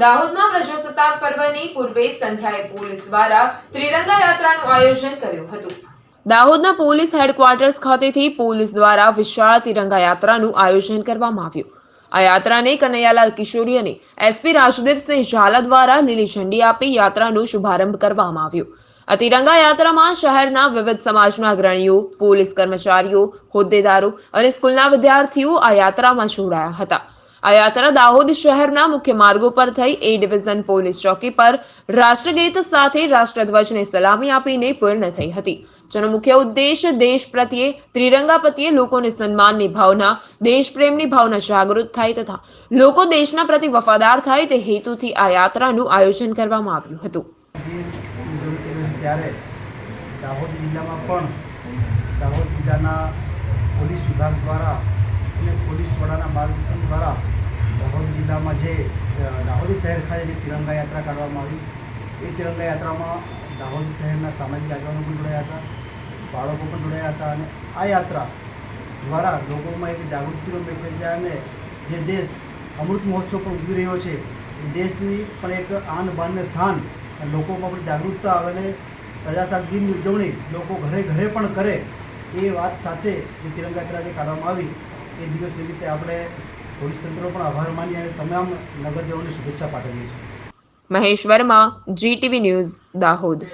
દાહોદમાં પ્રજાસત્તાક પર્વની પૂર્વે સંધ્યાએ પોલીસ દ્વારા ત્રિરંગા યાત્રાનું આયોજન કર્યું હતું. દાહોદના પોલીસ હેડક્વાર્ટર્સ ખાતેથી પોલીસ દ્વારા વિશાળ તિરંગા યાત્રાનું આયોજન કરવામાં આવ્યું. આ યાત્રાને કનૈયાલાલ કિશોરી અને એસપી રાજદીપસિંહ ઝાલા દ્વારા લીલી ઝંડી આપી યાત્રાનો શુભારંભ કરવામાં આવ્યો. આ તિરંગા યાત્રામાં શહેરના વિવિધ સમાજના અગ્રણીઓ, પોલીસ કર્મચારીઓ, હોદ્દેદારો અને સ્કૂલના વિદ્યાર્થીઓ આ યાત્રામાં જોડાયા હતા. આ યાત્રા દાહોદ શહેરના મુખ્ય માર્ગો પર થઈ એ ડિવિઝન પોલીસ ચોકી પર રાષ્ટ્રગીત સાથે રાષ્ટ્રધ્વજને સલામી આપીને પૂર્ણ થઈ હતી, જેનો મુખ્ય ઉદ્દેશ દેશ પ્રત્યે, ત્રિરંગા પ્રત્યે લોકોને સન્માનની ભાવના, દેશપ્રેમની ભાવના જાગૃત થાય તથા લોકો દેશના પ્રતિ વફાદાર થાય તે હેતુથી આ યાત્રાનું આયોજન કરવામાં આવ્યું હતું. દાહોદ જિલ્લામાં પણ દાહોદ જિલ્લાના પોલીસ વિભાગ દ્વારા અને પોલીસ વડાના માર્ગદર્શન દ્વારા દાહોદ જિલ્લામાં જે દાહોદ શહેર ખાતે જે તિરંગા યાત્રા કાઢવામાં આવી, એ તિરંગા યાત્રામાં દાહોદ શહેરના સામાજિક આગેવાનો પણ જોડાયા હતા, બાળકો પણ જોડાયા હતા અને આ યાત્રા દ્વારા લોકોમાં એક જાગૃતિનો મેસેજ જાય અને જે દેશ અમૃત મહોત્સવ પણ ઉજવી રહ્યો છે, એ દેશની પણ એક આન બાન ને શાન લોકોમાં પણ જાગૃતતા આવે અને પ્રજાસત્તાક દિનની ઉજવણી લોકો ઘરે ઘરે પણ કરે, એ વાત સાથે જે તિરંગા યાત્રા જે કાઢવામાં આવી એ દિવસ નિમિત્તે આપણે પોલીસ તંત્રનો પણ આભાર માની અને તમામ નગરજનોને શુભેચ્છા પાઠવીએ છીએ. Mahesh Verma GTV news Dahod.